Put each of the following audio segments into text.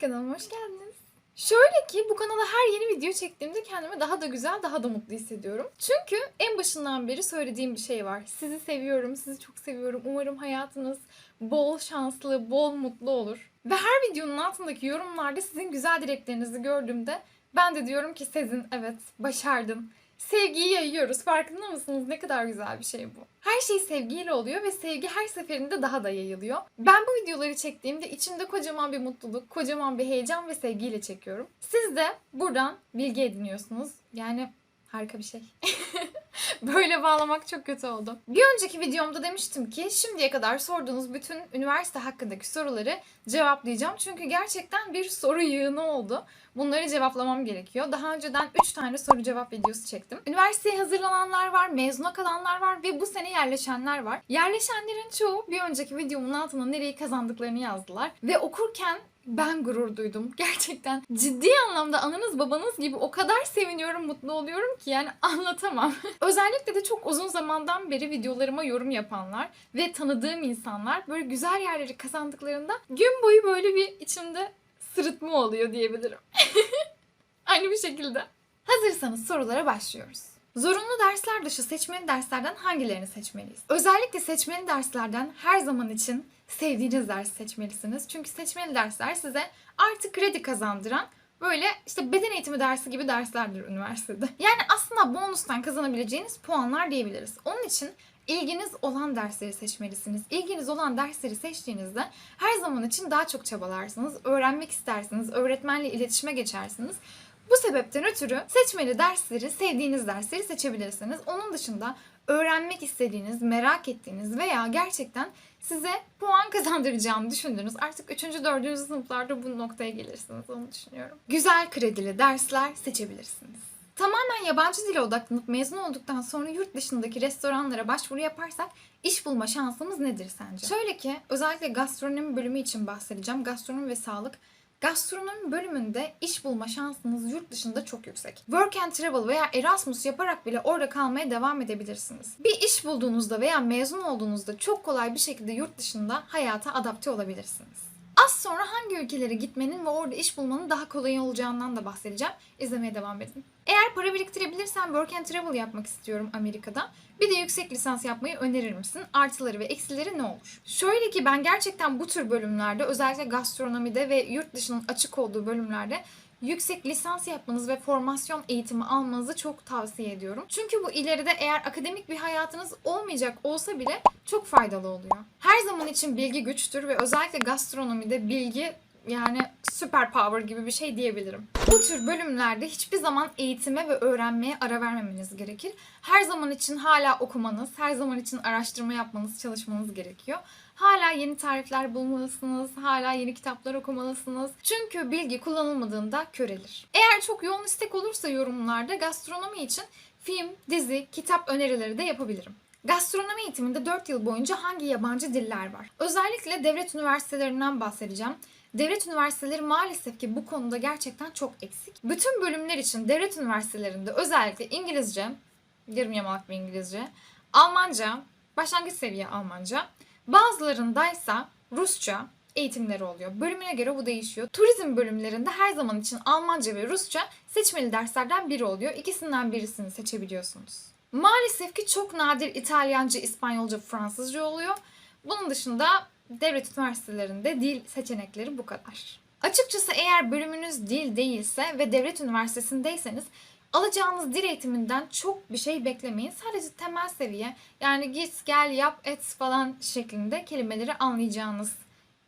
Kanalıma hoş geldiniz. Şöyle ki bu kanala her yeni video çektiğimde kendimi daha da güzel, daha da mutlu hissediyorum. Çünkü en başından beri söylediğim bir şey var. Sizi seviyorum, sizi çok seviyorum. Umarım hayatınız bol şanslı, bol mutlu olur. Ve her videonun altındaki yorumlarda sizin güzel dileklerinizi gördüğümde ben de diyorum ki Sezin evet başardın. Sevgiyi yayıyoruz. Farkında mısınız? Ne kadar güzel bir şey bu. Her şey sevgiyle oluyor ve sevgi her seferinde daha da yayılıyor. Ben bu videoları çektiğimde içimde kocaman bir mutluluk, kocaman bir heyecan ve sevgiyle çekiyorum. Siz de buradan bilgi ediniyorsunuz. Yani harika bir şey. Böyle bağlamak çok kötü oldu. Bir önceki videomda demiştim ki şimdiye kadar sorduğunuz bütün üniversite hakkındaki soruları cevaplayacağım. Çünkü gerçekten bir soru yığını oldu. Bunları cevaplamam gerekiyor. Daha önceden 3 tane soru cevap videosu çektim. Üniversiteye hazırlananlar var, mezuna kalanlar var ve bu sene yerleşenler var. Yerleşenlerin çoğu bir önceki videomun altına nereyi kazandıklarını yazdılar. Ve okurken ben gurur duydum. Gerçekten ciddi anlamda ananız babanız gibi o kadar seviniyorum, mutlu oluyorum ki yani anlatamam. Özellikle de çok uzun zamandan beri videolarıma yorum yapanlar ve tanıdığım insanlar böyle güzel yerleri kazandıklarında gün boyu böyle bir içimde sırıtma oluyor diyebilirim. Aynı bir şekilde. Hazırsanız sorulara başlıyoruz. Zorunlu dersler dışı seçmeli derslerden hangilerini seçmeliyiz? Özellikle seçmeli derslerden her zaman için sevdiğiniz ders seçmelisiniz. Çünkü seçmeli dersler size artı kredi kazandıran böyle işte beden eğitimi dersi gibi derslerdir üniversitede. Yani aslında bonustan kazanabileceğiniz puanlar diyebiliriz. Onun için ilginiz olan dersleri seçmelisiniz. İlginiz olan dersleri seçtiğinizde her zaman için daha çok çabalarsınız, öğrenmek istersiniz, öğretmenle iletişime geçersiniz. Bu sebepten ötürü seçmeli dersleri, sevdiğiniz dersleri seçebilirsiniz. Onun dışında öğrenmek istediğiniz, merak ettiğiniz veya gerçekten size puan kazandıracağını düşündüğünüz artık 3. 4. sınıflarda bu noktaya gelirsiniz onu düşünüyorum. Güzel kredili dersler seçebilirsiniz. Tamamen yabancı dile odaklanıp mezun olduktan sonra yurt dışındaki restoranlara başvuru yaparsak iş bulma şansımız nedir sence? Şöyle ki özellikle gastronomi bölümü için bahsedeceğim. Gastronomi ve sağlık Gastronomi bölümünde iş bulma şansınız yurt dışında çok yüksek. Work and Travel veya Erasmus yaparak bile orada kalmaya devam edebilirsiniz. Bir iş bulduğunuzda veya mezun olduğunuzda çok kolay bir şekilde yurt dışında hayata adapte olabilirsiniz. Az sonra hangi ülkelere gitmenin ve orada iş bulmanın daha kolay olacağından da bahsedeceğim. İzlemeye devam edin. Eğer para biriktirebilirsem work and travel yapmak istiyorum Amerika'da. Bir de yüksek lisans yapmayı önerir misin? Artıları ve eksileri ne olur? Şöyle ki ben gerçekten bu tür bölümlerde özellikle gastronomide ve yurt dışının açık olduğu bölümlerde yüksek lisans yapmanız ve formasyon eğitimi almanızı çok tavsiye ediyorum. Çünkü bu ileride eğer akademik bir hayatınız olmayacak olsa bile çok faydalı oluyor. Her zaman için bilgi güçtür ve özellikle gastronomide bilgi yani süper power gibi bir şey diyebilirim. Bu tür bölümlerde hiçbir zaman eğitime ve öğrenmeye ara vermemeniz gerekir. Her zaman için hala okumanız, her zaman için araştırma yapmanız, çalışmanız gerekiyor. Hala yeni tarifler bulmalısınız, hala yeni kitaplar okumalısınız. Çünkü bilgi kullanılmadığında körelir. Eğer çok yoğun istek olursa yorumlarda gastronomi için film, dizi, kitap önerileri de yapabilirim. Gastronomi eğitiminde 4 yıl boyunca hangi yabancı diller var? Özellikle devlet üniversitelerinden bahsedeceğim. Devlet üniversiteleri maalesef ki bu konuda gerçekten çok eksik. Bütün bölümler için devlet üniversitelerinde özellikle İngilizce, yarım yamalak bir İngilizce, Almanca, başlangıç seviye Almanca, bazılarındaysa Rusça eğitimleri oluyor. Bölümüne göre bu değişiyor. Turizm bölümlerinde her zaman için Almanca ve Rusça seçmeli derslerden biri oluyor. İkisinden birisini seçebiliyorsunuz. Maalesef ki çok nadir İtalyanca, İspanyolca, Fransızca oluyor. Bunun dışında devlet üniversitelerinde dil seçenekleri bu kadar. Açıkçası eğer bölümünüz dil değilse ve devlet üniversitesindeyseniz alacağınız dil eğitiminden çok bir şey beklemeyin. Sadece temel seviye yani git gel yap et falan şeklinde kelimeleri anlayacağınız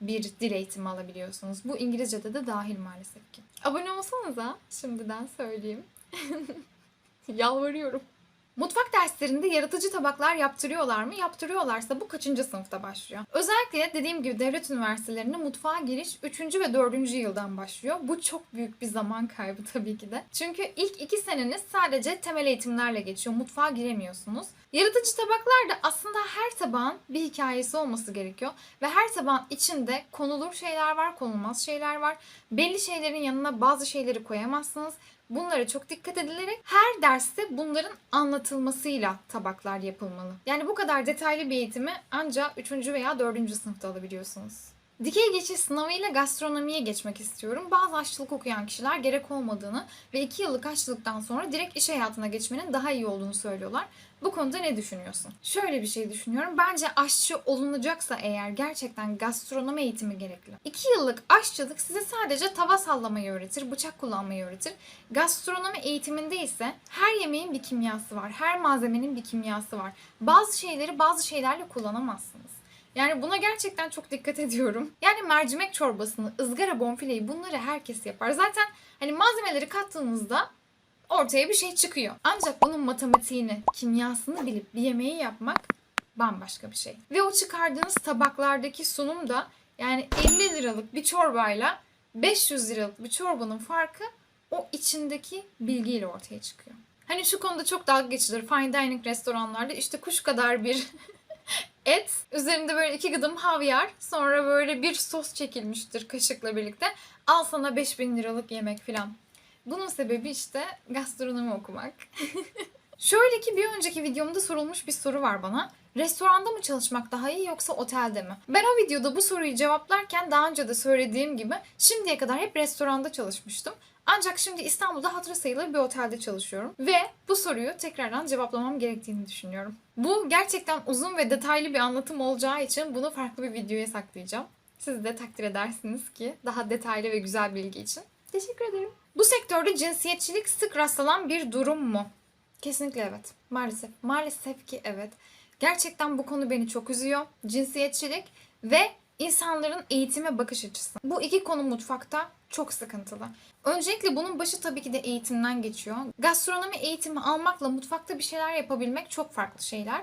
bir dil eğitimi alabiliyorsunuz. Bu İngilizce'de de dahil maalesef ki. Abone olsanıza şimdiden söyleyeyim. Yalvarıyorum. Mutfak derslerinde yaratıcı tabaklar yaptırıyorlar mı? Yaptırıyorlarsa bu kaçıncı sınıfta başlıyor? Özellikle dediğim gibi devlet üniversitelerinde mutfağa giriş 3. ve 4. yıldan başlıyor. Bu çok büyük bir zaman kaybı tabii ki de. Çünkü ilk 2 seneniz sadece temel eğitimlerle geçiyor. Mutfağa giremiyorsunuz. Yaratıcı tabaklar da aslında her tabağın bir hikayesi olması gerekiyor. Ve her tabağın içinde konulur şeyler var, konulmaz şeyler var. Belli şeylerin yanına bazı şeyleri koyamazsınız. Bunlara çok dikkat edilerek her derste bunların anlatılmasıyla tabaklar yapılmalı. Yani bu kadar detaylı bir eğitimi ancak 3. veya 4. sınıfta alabiliyorsunuz. Dikey geçiş sınavıyla gastronomiye geçmek istiyorum. Bazı aşçılık okuyan kişiler gerek olmadığını ve 2 yıllık aşçılıktan sonra direkt iş hayatına geçmenin daha iyi olduğunu söylüyorlar. Bu konuda ne düşünüyorsun? Şöyle bir şey düşünüyorum. Bence aşçı olunacaksa eğer gerçekten gastronomi eğitimi gerekli. 2 yıllık aşçılık size sadece tava sallamayı öğretir, bıçak kullanmayı öğretir. Gastronomi eğitiminde ise her yemeğin bir kimyası var. Her malzemenin bir kimyası var. Bazı şeyleri bazı şeylerle kullanamazsınız. Yani buna gerçekten çok dikkat ediyorum. Yani mercimek çorbasını, ızgara bonfileyi bunları herkes yapar. Zaten hani malzemeleri kattığınızda ortaya bir şey çıkıyor. Ancak bunun matematiğini, kimyasını bilip bir yemeği yapmak bambaşka bir şey. Ve o çıkardığınız tabaklardaki sunum da yani 50 liralık bir çorbayla 500 liralık bir çorbanın farkı o içindeki bilgiyle ortaya çıkıyor. Hani şu konuda çok dalga geçilir. Fine dining restoranlarda işte kuş kadar bir et, üzerinde böyle iki gıdım havyar, sonra böyle bir sos çekilmiştir kaşıkla birlikte. Al sana 5000 liralık yemek filan. Bunun sebebi işte gastronomi okumak. Şöyle ki bir önceki videomda sorulmuş bir soru var bana. Restoranda mı çalışmak daha iyi yoksa otelde mi? Ben o videoda bu soruyu cevaplarken daha önce de söylediğim gibi şimdiye kadar hep restoranda çalışmıştım. Ancak şimdi İstanbul'da hatırı sayılır bir otelde çalışıyorum. Ve bu soruyu tekrardan cevaplamam gerektiğini düşünüyorum. Bu gerçekten uzun ve detaylı bir anlatım olacağı için bunu farklı bir videoya saklayacağım. Siz de takdir edersiniz ki daha detaylı ve güzel bilgi için. Teşekkür ederim. Bu sektörde cinsiyetçilik sık rastlanan bir durum mu? Kesinlikle evet. Maalesef. Maalesef ki evet. Gerçekten bu konu beni çok üzüyor. Cinsiyetçilik ve insanların eğitime bakış açısı. Bu iki konu mutfakta çok sıkıntılı. Öncelikle bunun başı tabii ki de eğitimden geçiyor. Gastronomi eğitimi almakla mutfakta bir şeyler yapabilmek çok farklı şeyler.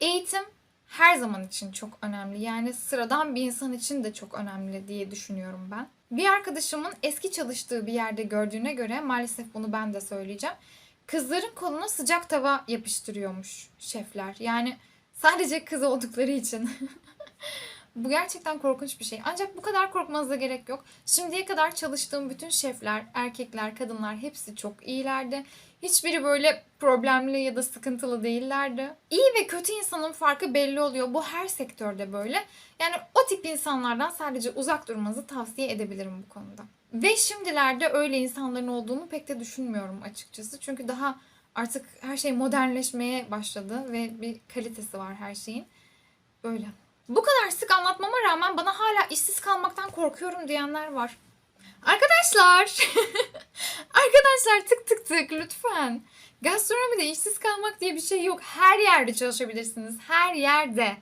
Eğitim her zaman için çok önemli. Yani sıradan bir insan için de çok önemli diye düşünüyorum ben. Bir arkadaşımın eski çalıştığı bir yerde gördüğüne göre maalesef bunu ben de söyleyeceğim. Kızların koluna sıcak tava yapıştırıyormuş şefler. Yani sadece kız oldukları için. Bu gerçekten korkunç bir şey. Ancak bu kadar korkmanıza gerek yok. Şimdiye kadar çalıştığım bütün şefler, erkekler, kadınlar hepsi çok iyilerdi. Hiçbiri böyle problemli ya da sıkıntılı değillerdi. İyi ve kötü insanın farkı belli oluyor. Bu her sektörde böyle. Yani o tip insanlardan sadece uzak durmanızı tavsiye edebilirim bu konuda. Ve şimdilerde öyle insanların olduğunu pek de düşünmüyorum açıkçası. Çünkü daha artık her şey modernleşmeye başladı ve bir kalitesi var her şeyin. Böyle. Bu kadar sık anlatmama rağmen bana hala işsiz kalmaktan korkuyorum diyenler var. Arkadaşlar! Arkadaşlar tık tık tık lütfen. Gastronomide işsiz kalmak diye bir şey yok. Her yerde çalışabilirsiniz. Her yerde.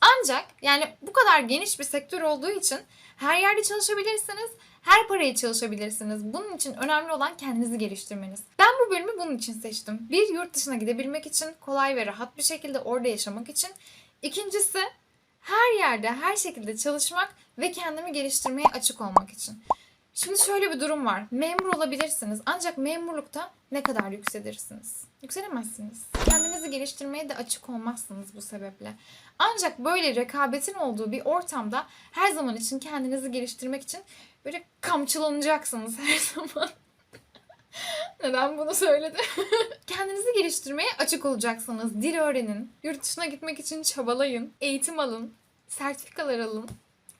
Ancak yani bu kadar geniş bir sektör olduğu için her yerde çalışabilirsiniz. Her paraya çalışabilirsiniz. Bunun için önemli olan kendinizi geliştirmeniz. Ben bu bölümü bunun için seçtim. Bir, yurt dışına gidebilmek için, kolay ve rahat bir şekilde orada yaşamak için. İkincisi, her yerde, her şekilde çalışmak ve kendimi geliştirmeye açık olmak için. Şimdi şöyle bir durum var. Memur olabilirsiniz ancak memurlukta ne kadar yükselirsiniz? Yükselemezsiniz. Kendinizi geliştirmeye de açık olmazsınız bu sebeple. Ancak böyle rekabetin olduğu bir ortamda her zaman için kendinizi geliştirmek için böyle kamçılanacaksınız her zaman. Neden bunu söyledim? Kendinizi geliştirmeye açık olacaksınız. Dil öğrenin. Yurt dışına gitmek için çabalayın. Eğitim alın. Sertifikalar alın.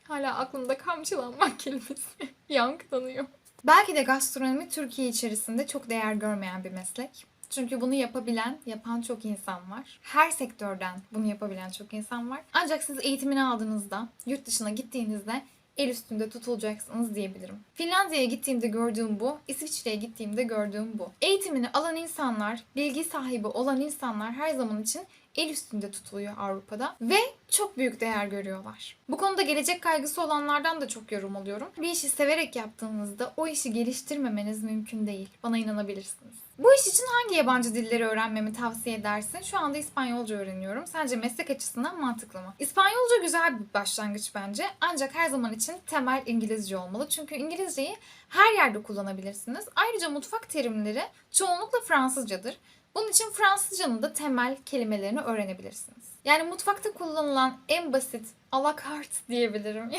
Hala aklımda kamçılanmak kelimesi yankılanıyor. Belki de gastronomi Türkiye içerisinde çok değer görmeyen bir meslek. Çünkü bunu yapabilen, yapan çok insan var. Her sektörden bunu yapabilen çok insan var. Ancak siz eğitimini aldığınızda, yurt dışına gittiğinizde el üstünde tutulacaksınız diyebilirim. Finlandiya'ya gittiğimde gördüğüm bu, İsviçre'ye gittiğimde gördüğüm bu. Eğitimini alan insanlar, bilgi sahibi olan insanlar her zaman için el üstünde tutuluyor Avrupa'da ve çok büyük değer görüyorlar. Bu konuda gelecek kaygısı olanlardan da çok yorum alıyorum. Bir işi severek yaptığınızda o işi geliştirmemeniz mümkün değil. Bana inanabilirsiniz. Bu iş için hangi yabancı dilleri öğrenmemi tavsiye edersin? Şu anda İspanyolca öğreniyorum. Sence meslek açısından mantıklı mı? İspanyolca güzel bir başlangıç bence. Ancak her zaman için temel İngilizce olmalı. Çünkü İngilizceyi her yerde kullanabilirsiniz. Ayrıca mutfak terimleri çoğunlukla Fransızcadır. Bunun için Fransızcanın da temel kelimelerini öğrenebilirsiniz. Yani mutfakta kullanılan en basit alakart diyebilirim.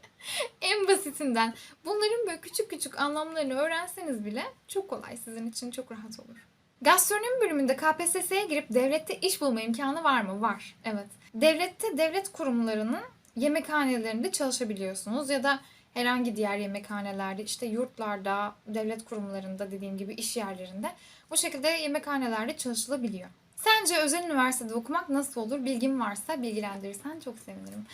en basitinden bunların böyle küçük küçük anlamlarını öğrenseniz bile çok kolay sizin için çok rahat olur. Gastronomi bölümünde KPSS'ye girip devlette iş bulma imkanı var mı? Var. Evet. Devlette devlet kurumlarının yemekhanelerinde çalışabiliyorsunuz ya da herhangi diğer yemekhanelerde işte yurtlarda, devlet kurumlarında dediğim gibi iş yerlerinde bu şekilde yemekhanelerde çalışılabiliyor. Sence özel üniversitede okumak nasıl olur? Bilgin varsa bilgilendirirsen çok sevinirim.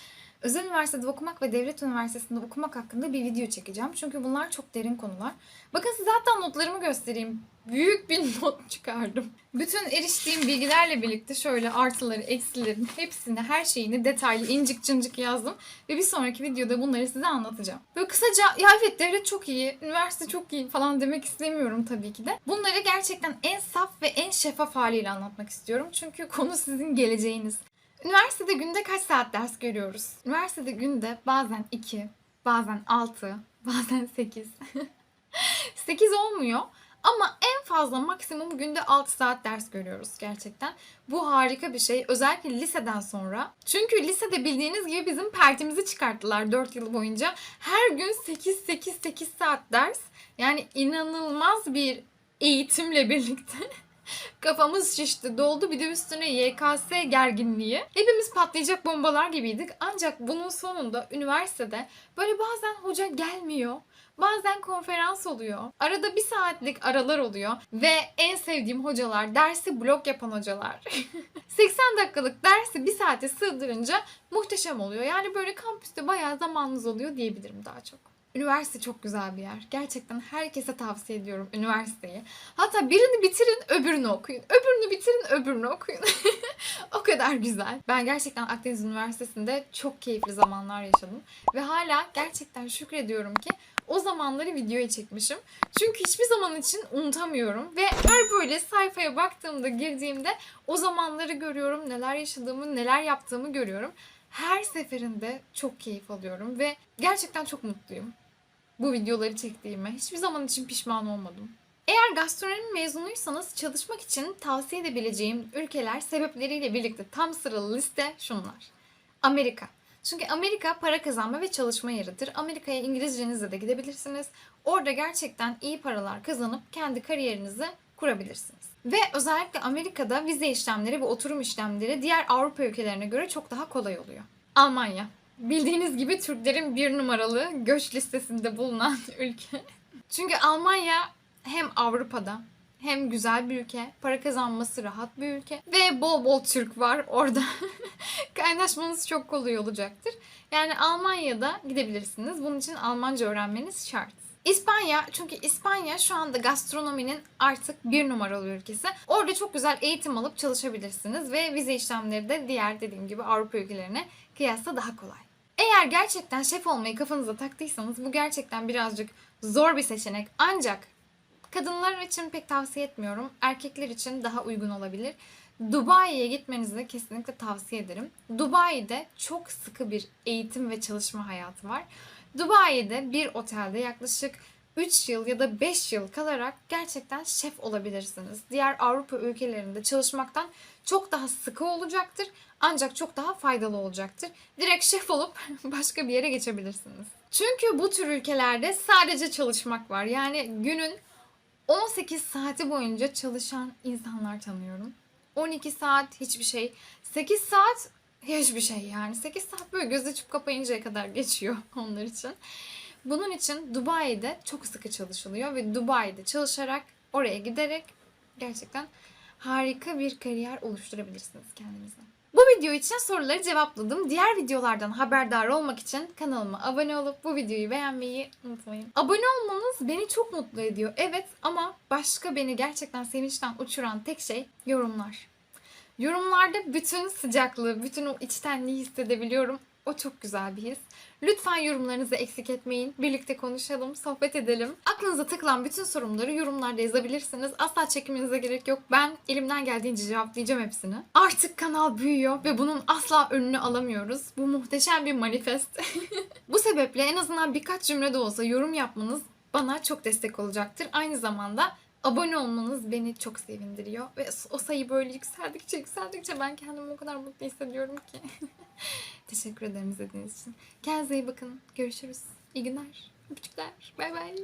Özel üniversitede okumak ve devlet üniversitesinde okumak hakkında bir video çekeceğim. Çünkü bunlar çok derin konular. Bakın size hatta notlarımı göstereyim. Büyük bir not çıkardım. Bütün eriştiğim bilgilerle birlikte şöyle artıları, eksilerin hepsini, her şeyini detaylı incik cıncık yazdım. Ve bir sonraki videoda bunları size anlatacağım. Böyle kısaca ya evet devlet çok iyi, üniversite çok iyi falan demek istemiyorum tabii ki de. Bunları gerçekten en saf ve en şeffaf haliyle anlatmak istiyorum. Çünkü konu sizin geleceğiniz. Üniversitede günde kaç saat ders görüyoruz? Üniversitede günde bazen 2, bazen 6, bazen 8. 8 olmuyor. Ama en fazla maksimum günde 6 saat ders görüyoruz gerçekten. Bu harika bir şey. Özellikle liseden sonra. Çünkü lisede bildiğiniz gibi bizim pertimizi çıkarttılar 4 yıl boyunca. Her gün 8-8-8 saat ders. Yani inanılmaz bir eğitimle birlikte Kafamız şişti, doldu. Bir de üstüne YKS gerginliği. Hepimiz patlayacak bombalar gibiydik. Ancak bunun sonunda üniversitede böyle bazen hoca gelmiyor. Bazen konferans oluyor. Arada bir saatlik aralar oluyor. Ve en sevdiğim hocalar dersi blok yapan hocalar. 80 dakikalık dersi bir saate sığdırınca muhteşem oluyor. Yani böyle kampüste bayağı zamanınız oluyor diyebilirim daha çok. Üniversite çok güzel bir yer. Gerçekten herkese tavsiye ediyorum üniversiteyi. Hatta birini bitirin, öbürünü okuyun. Öbürünü bitirin, öbürünü okuyun. o kadar güzel. Ben gerçekten Akdeniz Üniversitesi'nde çok keyifli zamanlar yaşadım. Ve hala gerçekten şükrediyorum ki o zamanları videoya çekmişim. Çünkü hiçbir zaman için unutamıyorum. Ve her böyle sayfaya baktığımda, girdiğimde o zamanları görüyorum. Neler yaşadığımı, neler yaptığımı görüyorum. Her seferinde çok keyif alıyorum ve gerçekten çok mutluyum bu videoları çektiğime. Hiçbir zaman için pişman olmadım. Eğer gastronomi mezunuysanız çalışmak için tavsiye edebileceğim ülkeler sebepleriyle birlikte tam sıralı liste şunlar. Amerika. Çünkü Amerika para kazanma ve çalışma yeridir. Amerika'ya İngilizcenizle de gidebilirsiniz. Orada gerçekten iyi paralar kazanıp kendi kariyerinizi kurabilirsiniz. Ve özellikle Amerika'da vize işlemleri ve oturum işlemleri diğer Avrupa ülkelerine göre çok daha kolay oluyor. Almanya. Bildiğiniz gibi Türklerin bir numaralı göç listesinde bulunan ülke. Çünkü Almanya hem Avrupa'da hem güzel bir ülke, para kazanması rahat bir ülke ve bol bol Türk var orada. Kaynaşmanız çok kolay olacaktır. Yani Almanya'da gidebilirsiniz. Bunun için Almanca öğrenmeniz şart. İspanya çünkü İspanya şu anda gastronominin artık bir numaralı ülkesi. Orada çok güzel eğitim alıp çalışabilirsiniz ve vize işlemleri de diğer dediğim gibi Avrupa ülkelerine kıyasla daha kolay. Eğer gerçekten şef olmayı kafanıza taktıysanız bu gerçekten birazcık zor bir seçenek. Ancak kadınlar için pek tavsiye etmiyorum. Erkekler için daha uygun olabilir. Dubai'ye gitmenizi de kesinlikle tavsiye ederim. Dubai'de çok sıkı bir eğitim ve çalışma hayatı var. Dubai'de bir otelde yaklaşık 3 yıl ya da 5 yıl kalarak gerçekten şef olabilirsiniz. Diğer Avrupa ülkelerinde çalışmaktan çok daha sıkı olacaktır ancak çok daha faydalı olacaktır. Direkt şef olup başka bir yere geçebilirsiniz. Çünkü bu tür ülkelerde sadece çalışmak var. Yani günün 18 saati boyunca çalışan insanlar tanıyorum. 12 saat hiçbir şey. 8 saat hiçbir şey yani. 8 saat böyle göz açıp kapayıncaya kadar geçiyor onlar için. Bunun için Dubai'de çok sıkı çalışılıyor ve Dubai'de çalışarak oraya giderek gerçekten harika bir kariyer oluşturabilirsiniz kendinize. Bu video için soruları cevapladım. Diğer videolardan haberdar olmak için kanalıma abone olup bu videoyu beğenmeyi unutmayın. Abone olmanız beni çok mutlu ediyor. Evet ama başka beni gerçekten sevinçten uçuran tek şey yorumlar. Yorumlarda bütün sıcaklığı, bütün o içtenliği hissedebiliyorum. O çok güzel bir his. Lütfen yorumlarınızı eksik etmeyin. Birlikte konuşalım, sohbet edelim. Aklınıza takılan bütün sorunları yorumlarda yazabilirsiniz. Asla çekinmenize gerek yok. Ben elimden geldiğince cevaplayacağım hepsini. Artık kanal büyüyor ve bunun asla önünü alamıyoruz. Bu muhteşem bir manifest. Bu sebeple en azından birkaç cümle de olsa yorum yapmanız bana çok destek olacaktır. Aynı zamanda abone olmanız beni çok sevindiriyor. Ve o sayı böyle yükseldikçe yükseldikçe ben kendimi o kadar mutlu hissediyorum ki. Teşekkür ederim izlediğiniz için. Kendinize iyi bakın. Görüşürüz. İyi günler. Öpücükler. Bay bay.